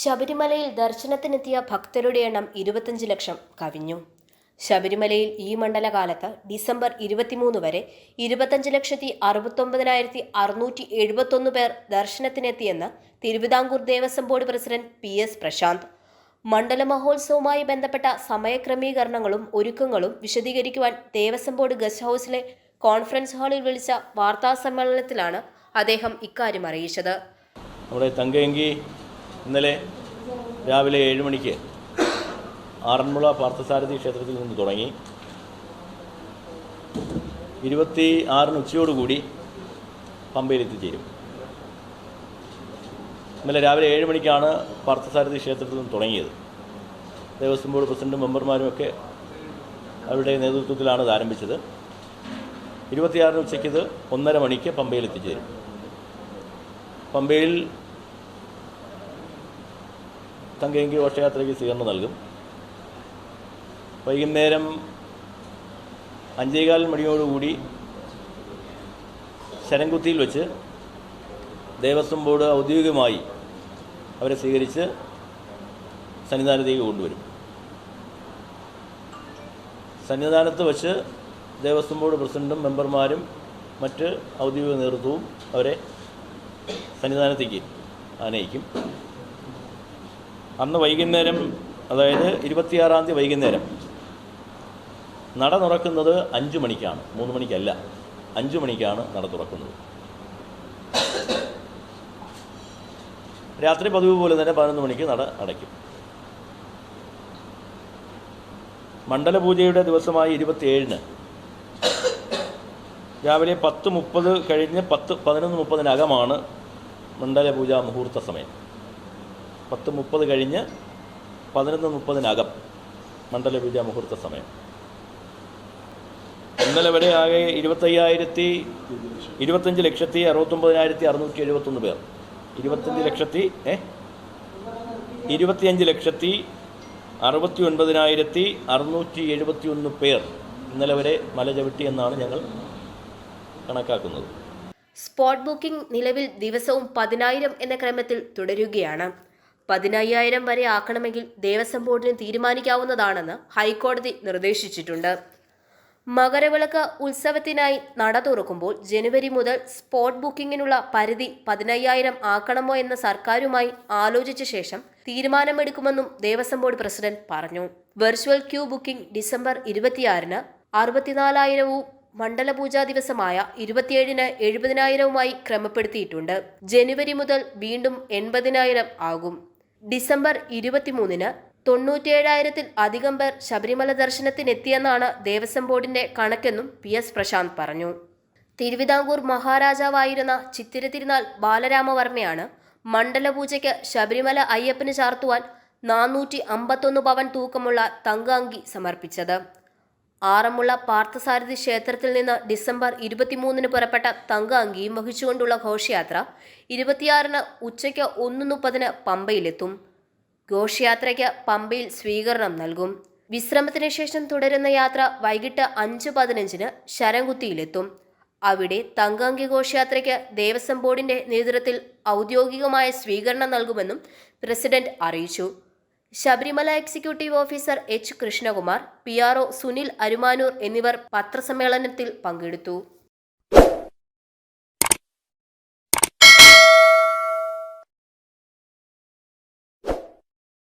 ശബരിമലയിൽ ദർശനത്തിനെത്തിയ ഭക്തരുടെ എണ്ണം ഇരുപത്തഞ്ച് ലക്ഷം കവിഞ്ഞു. ശബരിമലയിൽ ഈ മണ്ഡലകാലത്ത് ഡിസംബർ ഇരുപത്തിമൂന്ന് വരെ ഇരുപത്തഞ്ച് ലക്ഷത്തി അറുപത്തൊമ്പതിനായിരത്തി അറുന്നൂറ്റി എഴുപത്തൊന്ന് പേർ ദർശനത്തിനെത്തിയെന്ന് Travancore Devaswom board president P S Prashanth. മണ്ഡല മഹോത്സവവുമായി ബന്ധപ്പെട്ട സമയക്രമീകരണങ്ങളും ഒരുക്കങ്ങളും വിശദീകരിക്കുവാൻ ദേവസ്വം ബോർഡ് ഗസ്റ്റ് ഹൗസിലെ കോൺഫറൻസ് ഹാളിൽ വിളിച്ച വാർത്താ സമ്മേളനത്തിലാണ് അദ്ദേഹം ഇക്കാര്യം അറിയിച്ചത്. ഇന്നലെ രാവിലെ ഏഴ് മണിക്ക് ആറന്മുള പാർത്ഥസാരഥി ക്ഷേത്രത്തിൽ നിന്ന് തുടങ്ങി. ഇരുപത്തി ആറിന് ഉച്ചയോടുകൂടി പമ്പയിൽ എത്തിച്ചേരും ഇന്നലെ രാവിലെ ഏഴ് മണിക്കാണ് പാർത്ഥസാരഥി ക്ഷേത്രത്തിൽ നിന്ന് തുടങ്ങിയത്. ദേവസ്വം ബോർഡ് പ്രസിഡന്റും മെമ്പർമാരും ഒക്കെ അവരുടെ നേതൃത്വത്തിലാണ് ഇത് ആരംഭിച്ചത്. ഇരുപത്തിയാറിന് ഉച്ചയ്ക്ക് ഇത് ഒന്നര മണിക്ക് പമ്പയിൽ എത്തിച്ചേരും പമ്പയിൽ തങ്കയങ്കി ഘോഷയാത്രയ്ക്ക് സ്വീകരണം നൽകും. വൈകുന്നേരം അഞ്ചേകാൽ മണിയോടുകൂടി ശരംകുത്തിയിൽ വെച്ച് ദേവസ്വം ബോർഡ് ഔദ്യോഗികമായി അവരെ സ്വീകരിച്ച് സന്നിധാനത്തേക്ക് കൊണ്ടുവരും. സന്നിധാനത്ത് വച്ച് ദേവസ്വം ബോർഡ് പ്രസിഡന്റും മെമ്പർമാരും മറ്റ് ഔദ്യോഗിക നേതൃത്വവും അവരെ സന്നിധാനത്തേക്ക് ആനയിക്കും. അന്ന് വൈകുന്നേരം അതായത് ഇരുപത്തിയാറാം തീയതി വൈകുന്നേരം നട തുറക്കുന്നത് അഞ്ച് മണിക്കാണ്. മൂന്ന് മണിക്കല്ല അഞ്ച് മണിക്കാണ് നട തുറക്കുന്നത്. രാത്രി പതിവ് പോലെ തന്നെ പതിനൊന്ന് മണിക്ക് നട അടയ്ക്കും. മണ്ഡലപൂജയുടെ ദിവസമായ ഇരുപത്തിയേഴിന് രാവിലെ പത്ത് മുപ്പത് കഴിഞ്ഞ് പത്ത് പതിനൊന്ന് മുപ്പതിനകമാണ് മണ്ഡലപൂജാ മുഹൂർത്ത സമയം. പത്ത് മുപ്പത് കഴിഞ്ഞ് പതിനൊന്ന് മുപ്പതിനകം മണ്ഡലപൂജ മുഹൂർത്ത സമയം. ഇന്നലെ വരെ ആകെ ഇരുപത്തയ്യായിരത്തി ഇരുപത്തഞ്ച് ലക്ഷത്തി അറുപത്തൊമ്പതിനായിരത്തി അറുന്നൂറ്റി എഴുപത്തൊന്ന് പേർ. ഇരുപത്തഞ്ച് ലക്ഷത്തി ഏ? ഇരുപത്തിയഞ്ച് ലക്ഷത്തി അറുപത്തി ഒൻപതിനായിരത്തി അറുന്നൂറ്റി എഴുപത്തി ഒന്ന് പേർ ഇന്നലെ വരെ മല ചവിട്ടി എന്നാണ് ഞങ്ങൾ കണക്കാക്കുന്നത്. സ്പോട്ട് ബുക്കിംഗ് നിലവിൽ ദിവസവും പതിനായിരം എന്ന ക്രമത്തിൽ തുടരുകയാണ്. പതിനയ്യായിരം വരെ ആക്കണമെങ്കിൽ ദേവസ്വം ബോർഡിന് തീരുമാനിക്കാവുന്നതാണെന്ന് ഹൈക്കോടതി നിർദ്ദേശിച്ചിട്ടുണ്ട്. മകരവിളക്ക് ഉത്സവത്തിനായി നട തുറക്കുമ്പോൾ ജനുവരി മുതൽ സ്പോട്ട് ബുക്കിങ്ങിനുള്ള പരിധി പതിനയ്യായിരം ആക്കണമോ എന്ന സർക്കാരുമായി ആലോചിച്ച ശേഷം തീരുമാനമെടുക്കുമെന്നും ദേവസ്വം ബോർഡ് പ്രസിഡന്റ് പറഞ്ഞു. വെർച്വൽ ക്യൂ ബുക്കിംഗ് ഡിസംബർ ഇരുപത്തിയാറിന് അറുപത്തിനാലായിരവും മണ്ഡലപൂജാ ദിവസമായ ഇരുപത്തിയേഴിന് എഴുപതിനായിരവുമായി ക്രമപ്പെടുത്തിയിട്ടുണ്ട്. ജനുവരി മുതൽ വീണ്ടും എൺപതിനായിരം ആകും. ഡിസംബർ ഇരുപത്തിമൂന്നിന് തൊണ്ണൂറ്റിയേഴായിരത്തിൽ അധികം പേർ ശബരിമല ദർശനത്തിനെത്തിയെന്നാണ് ദേവസ്വം ബോർഡിന്റെ കണക്കെന്നും പി എസ് പ്രശാന്ത് പറഞ്ഞു. തിരുവിതാംകൂർ മഹാരാജാവായിരുന്ന ചിത്തിര തിരുനാൾ ബാലരാമവർമ്മയാണ് മണ്ഡലപൂജയ്ക്ക് ശബരിമല അയ്യപ്പന് ചാർത്തുവാൻ നാനൂറ്റി അമ്പത്തൊന്ന് പവൻ തൂക്കമുള്ള തങ്ക അങ്കി സമർപ്പിച്ചത്. ആറന്മുള പാർത്ഥസാരഥി ക്ഷേത്രത്തിൽ നിന്ന് ഡിസംബർ ഇരുപത്തിമൂന്നിന് പുറപ്പെട്ട തങ്ക അങ്കിയും വഹിച്ചുകൊണ്ടുള്ള ഘോഷയാത്ര ഇരുപത്തിയാറിന് ഉച്ചയ്ക്ക് ഒന്ന് മുപ്പതിന് പമ്പയിലെത്തും. ഘോഷയാത്രയ്ക്ക് പമ്പയിൽ സ്വീകരണം നൽകും. വിശ്രമത്തിന് ശേഷം തുടരുന്ന യാത്ര വൈകിട്ട് അഞ്ച് പതിനഞ്ചിന് ശരംകുത്തിയിലെത്തും. അവിടെ തങ്കാങ്കി ഘോഷയാത്രയ്ക്ക് ദേവസ്വം ബോർഡിന്റെ നേതൃത്വത്തിൽ ഔദ്യോഗികമായ സ്വീകരണം നൽകുമെന്നും പ്രസിഡന്റ് അറിയിച്ചു. Sabarimala executive officer H. Krishnakumar P. Sunil Arumanoor എന്നിവർ പത്രസമ്മേളനത്തിൽ പങ്കെടുത്തു.